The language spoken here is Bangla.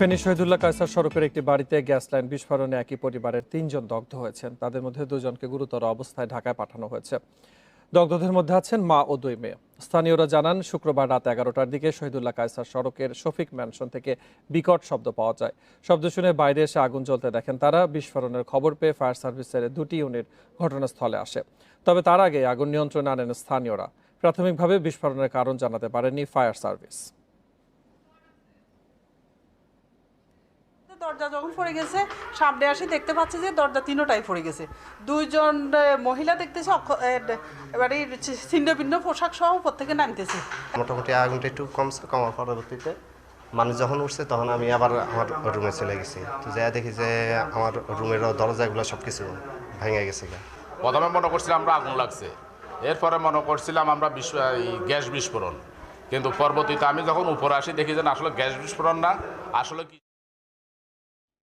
ফেনী শহীদুল্লাহ কায়সার সড়কের একটি বাড়িতে গ্যাস লাইন বিস্ফোরণে একই পরিবারের তিনজন দগ্ধ হয়েছেন। তাদের মধ্যে দুজনকে গুরুতর অবস্থায় ঢাকায় পাঠানো হয়েছে। দগ্ধদের মধ্যে আছেন মা ও দুই মেয়ে। স্থানীয়রা জানান, শুক্রবার রাত এগারোটার দিকে শহীদুল্লাহ কায়সার সড়কের শফিক ম্যানশন থেকে বিকট শব্দ পাওয়া যায়। শব্দ শুনে বাইরে এসে আগুন জ্বলতে দেখেন তারা। বিস্ফোরণের খবর পেয়ে ফায়ার সার্ভিসের দুটি ইউনিট ঘটনাস্থলে আসে। তবে তার আগে আগুন নিয়ন্ত্রণে আনেন স্থানীয়রা। প্রাথমিকভাবে বিস্ফোরণের কারণ জানাতে পারেনি ফায়ার সার্ভিস। দরজা যখন পড়ে গেছে সামনে আসি দেখতে পাচ্ছি যে দরজা তিনোটাই পড়ে গেছে। দুইজন মহিলা দেখতেছে এবারে ছিন্ন ভিন্ন পোশাক সহ প্রত্যেকে নামতেছে। মোটামুটি আগুনটা একটু কমছে কমার পরবর্তীতে মানুষ যখন উঠছে তখন আমি আবার আমার রুমে চলে গেছি। তো যা দেখি যে আমার রুমের দরজাগুলো সব কিছু ভেঙে গেছে প্রথমে মনে করছিলাম আমরা আগুন লাগছে। এরপরে মনে করছিলাম আমরা বিস্ফ- এই গ্যাস বিস্ফোরণ। কিন্তু পরবর্তীতে আমি যখন উপরে আসি দেখি যে আসলে গ্যাস বিস্ফোরণ না আসলে কি